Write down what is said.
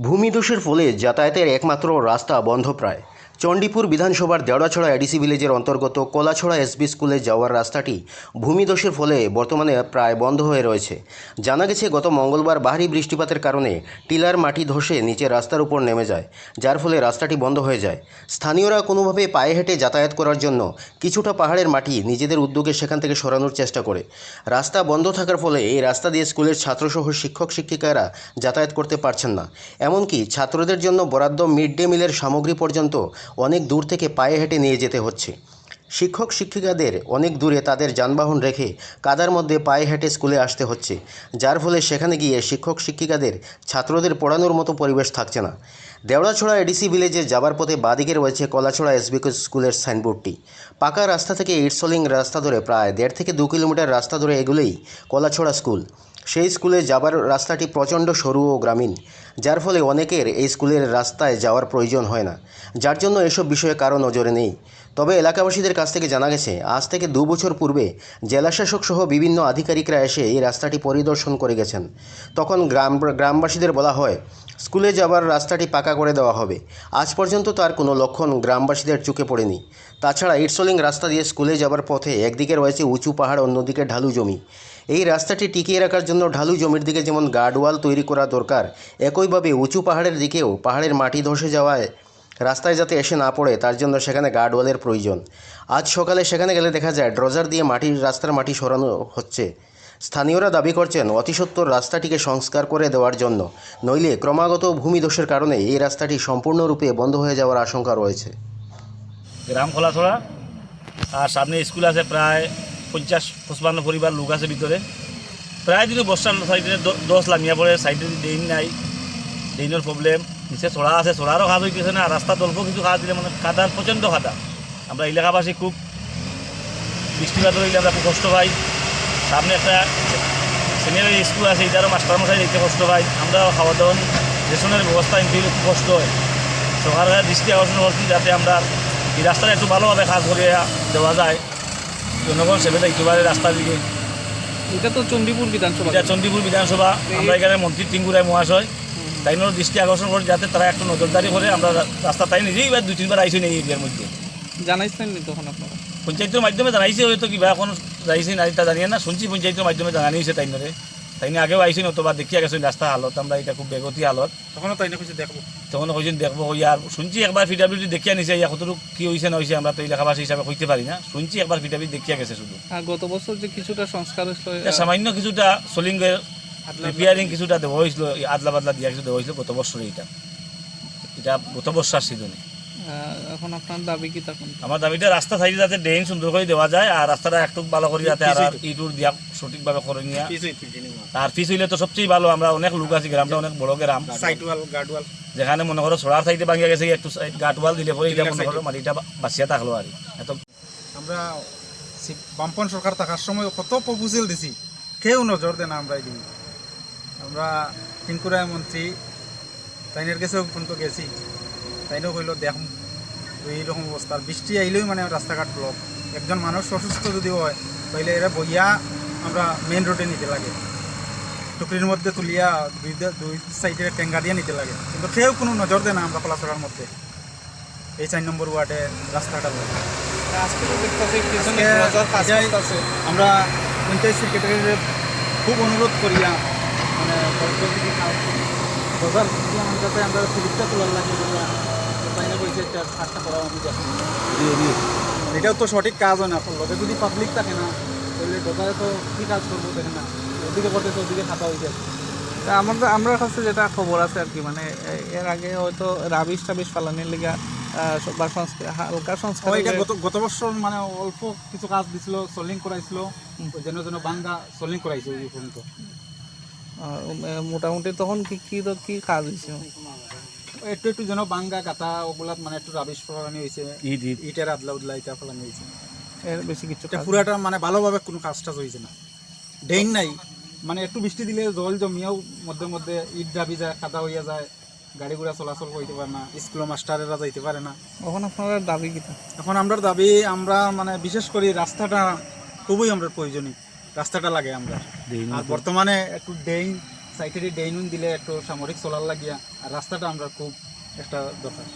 ভূমিদোষের ফলে যাতায়াতের একমাত্র রাস্তা বন্ধ প্রায়। চণ্ডীপুর বিধানসভার দেওড়াছড়া এডিসি ভিলেজের অন্তর্গত কোলাছড়া এসবি স্কুলে যাওয়ার রাস্তাটি ভূমিদোষের ফলে বর্তমানে প্রায় বন্ধ হয়ে রয়েছে। জানা গেছে, গত মঙ্গলবার ভারী বৃষ্টিপাতের কারণে টিলার মাটি ধসে নিচে রাস্তার উপর নেমে যায়, যার ফলে রাস্তাটি বন্ধ হয়ে যায়। স্থানীয়রা কোনোভাবে পায়ে হেঁটে যাতায়াত করার জন্য কিছুটা পাহাড়ের মাটি নিজেদের উদ্যোগে সেখান থেকে সরানোর চেষ্টা করে। রাস্তা বন্ধ থাকার ফলে এই রাস্তা দিয়ে স্কুলের ছাত্রসহ শিক্ষক, শিক্ষিকারা যাতায়াত করতে পারছেন না। এমনকি ছাত্রদের জন্য বরাদ্দ মিড ডে মিলের সামগ্রী পর্যন্ত অনেক দূর থেকে পায়ে হেঁটে নিয়ে যেতে হচ্ছে। শিক্ষক, শিক্ষিকাদের অনেক দূরে তাদের যানবাহন রেখে কাদার মধ্যে পায়ে হেঁটে স্কুলে আসতে হচ্ছে, যার ফলে সেখানে গিয়ে শিক্ষক, শিক্ষিকাদের, ছাত্রদের পড়ানোর মতো পরিবেশ থাকছে না। দেওড়াছড়া এডিসি ভিলেজে যাবার পথে বাদিকে রয়েছে কলাছড়া এসবি স্কুলের সাইনবোর্ডটি। পাকা রাস্তা থেকে ইটসলিং রাস্তা ধরে প্রায় দেড় থেকে দু কিলোমিটার রাস্তা ধরে এগুলোই কলাছড়া স্কুল। সেই স্কুলে যাবার রাস্তাটি প্রচণ্ড সরু ও গ্রামীণ, যার ফলে অনেকের এই স্কুলের রাস্তায় যাওয়ার প্রয়োজন হয় না, যার জন্য এসব বিষয়ে কারও নজরে নেই। তবে এলাকাবাসীদের কাছ থেকে জানা গেছে, আজ থেকে দু বছর পূর্বে জেলাশাসক সহ বিভিন্ন আধিকারিকরা এসে এই রাস্তাটি পরিদর্শন করে গেছেন। তখন গ্রাম, গ্রামবাসীদের বলা হয়, স্কুলে যাবার রাস্তাটি পাকা করে দেওয়া হবে। আজ পর্যন্ত তার কোনো লক্ষণ গ্রামবাসীদের চোখে পড়েনি। তাছাড়া ইটসলিং রাস্তা দিয়ে স্কুলে যাবার পথে একদিকে রয়েছে উঁচু পাহাড়, অন্যদিকে ঢালু জমি। এই রাস্তাটি টিকিয়ে রাখার জন্য ঢালু জমির দিকে যেমন গার্ডওয়াল তৈরি করা দরকার, একইভাবে উঁচু পাহাড়ের দিকেও পাহাড়ের মাটি ধসে যাওয়ায় রাস্তায় যাতে এসে না পড়ে, তার জন্য সেখানে গার্ডওয়ালের প্রয়োজন। আজ সকালে সেখানে গেলে দেখা যায়, ড্রজার দিয়ে মাটির রাস্তার মাটি সরানো হচ্ছে। স্থানীয়রা দাবি করছেন, অতিসত্বর রাস্তাটিকে সংস্কার করে দেওয়ার জন্য। নইলে ক্রমাগত ভূমিদোষের কারণে এই রাস্তাটি সম্পূর্ণরূপে বন্ধ হয়ে যাওয়ার আশঙ্কা রয়েছে। গ্রাম খোলাছড়া, আর সামনে স্কুল আছে প্রায় পঞ্চাশ পঁচপান্ন পরিবার লোক আছে ভিতরে। প্রায় দিনও বর্ষার সাইডে দশ লামিয়া পড়ে সাইডে ড্রেন নাই ড্রেনের প্রবলেম নিচে চড়া আছে চড়ারও কাজ হইতেছে না রাস্তা অল্প কিছু কাজ দিলে মানে কাদার প্রচণ্ড কাদা আমরা এলাকাবাসী খুব বৃষ্টিপাত হইলে আমরা খুব কষ্ট পাই। সামনে একটা সিনিয়র স্কুল আছে এটারও মাস্টারমশাই দেখতে কষ্ট পাই। আমরা খাওয়া দাওয়া রেশনের ব্যবস্থা নিতে হলে খুব কষ্ট হয়। সরকারের দৃষ্টি আকর্ষণ করছি যাতে আমরা এই রাস্তাটা একটু ভালোভাবে কাজ করে দেওয়া যায়। জনগণ সেবে একেবারে রাস্তার দিকে। এটা তো চণ্ডীপুর বিধানসভা। এটা চণ্ডীপুর বিধানসভা। আমরা এখানে মন্ত্রী টিঙ্গুরাই মহাশয়। তাই দৃষ্টি আকর্ষণ করে যাতে তারা একটু নজরদারি করে। আমরা রাস্তা তাই নিজেই এবার দুই তিনবার আইসি এই এরিয়ার মধ্যে। জানাইছেন তখন আপনারা? পঞ্চায়েতের মাধ্যমে জানাইছে হয়তো কিবা এখন যাইছে না তা জানিয়ে না। শুনছি পঞ্চায়েতের মাধ্যমে জানানি হয়েছে তাইনরে তাইনে আগেও আইসি নতুবা দেখিয়া গেছেন রাস্তা হালত আমরা এটা খুব বেগতি হালত। তখনও তাই না কিছু দেখব। তখন কইছেন দেখব ইয়ার শুনছি একবার পিডাব্লিউডি দেখিয়া নিছে ইয়া কতটুকু কি হয়েছে না হয়েছে আমরা তো এলাকাবাসী হিসাবে কইতে পারি না। শুনছি একবার পিডাব্লিউডি দেখিয়া গেছে শুধু। গত বছর যে কিছুটা সংস্কার হয়েছিল সামান্য কিছুটা সলিঙ্গের রিপেয়ারিং কিছুটা দেওয়া হয়েছিল আদলা বাদলা দিয়া কিছু দেওয়া হয়েছিল গত বছরে এটা এটা গত বর্ষার সিজনে এখন আপনার দাবি কি তখন? আমার দাবিটা রাস্তা সাইডে যাতে ড্রেন সুন্দর করে দেওয়া যায় আর রাস্তাটা একটু ভালো করে যাতে আর ইটুর দিয়া সঠিকভাবে করে নিয়ে। আর ফিস হইলে তো সবচেয়ে ভালো আমরা অনেক লোক আছি গ্রামটা অনেক বড় গ্রাম। সাইড ওয়াল গার্ড ওয়াল যেখানে মনে করো সোলার সাইডে ভাঙিয়া গেছে একটু গাটওয়াল দিলে পরে এটা মনে করো মাটিটা বাঁচিয়া থাকল আর এত আমরা বামপন সরকার থাকার সময় কত প্রপোজাল দিছি কেউ নজর দেয় না আমরা এদিকে আমরা টিঙ্কুরায় মন্ত্রী তাইনের কাছেও পর্যন্ত গেছি। তাইনেও কইল দেখ এইরকম অবস্থা বৃষ্টি আইলেও মানে রাস্তাঘাট ব্লক একজন মানুষ অসুস্থ যদি হয় তাইলে এরা বইয়া আমরা মেন রোডে নিতে লাগে টুকরির মধ্যে তুলিয়া দুই দুই সাইডে টেঙ্গা দিয়ে নিতে লাগে কিন্তু কেউ কোনো নজর দেয় না আমরা কলাচড়ার মধ্যে এই চার নম্বর ওয়ার্ডে রাস্তাটা আমরা পঞ্চায়েত সেক্রেটারির খুব অনুরোধ করিয়া মানে যাতে আমরা তোলার লাগে এটাও তো সঠিক কাজ হয় না লগে যদি পাবলিক থাকে না তাহলে দরকারে তো কী কাজ করব দেখে না। ওদিকে করতে তো ওদিকে খাতা হয়েছে তা আমাদের আমরা কাছে যেটা খবর আছে আর কি মানে এর আগে হয়তো রাবিশ টাবিশ ফালানির লিগা বা সংস্কার হালকা সংস্কার গত বছর মানে অল্প কিছু কাজ দিছিল সলিং করাইছিল যেন যেন বাঙ্গা সলিং করাইছে ওই পর্যন্ত। মোটামুটি তখন কি কি কাজ হয়েছে একটু একটু যেন বাঙ্গা কাটা ওগুলাত মানে একটু রাবিশ ফলানি হয়েছে ঈদ ইটের আদলা উদলা ইটা ফলানি হয়েছে এর বেশি কিছু পুরাটা মানে ভালোভাবে কোনো কাজ টাজ হয়েছে না। ড্রেন নাই। মানে একটু বৃষ্টি দিলে জল জমিয়াও মধ্যে মধ্যে ইট ডাবি যায় কাদা হইয়া যায়। গাড়ি ঘোড়া চলাচল করতে পারে না। স্কুল মাস্টারেরা যাইতে পারে না। এখন আপনারা দাবি কিটা এখন আমরা দাবি আমরা মানে বিশেষ করে রাস্তাটা খুবই আমরা প্রয়োজনীয়। রাস্তাটা লাগে আমরা আর বর্তমানে একটু ড্রেন সাইটেরই ডেইনুন দিলে একটু সামরিক চলার লাগিয়া আর রাস্তাটা আমরা খুব একটা দরকার।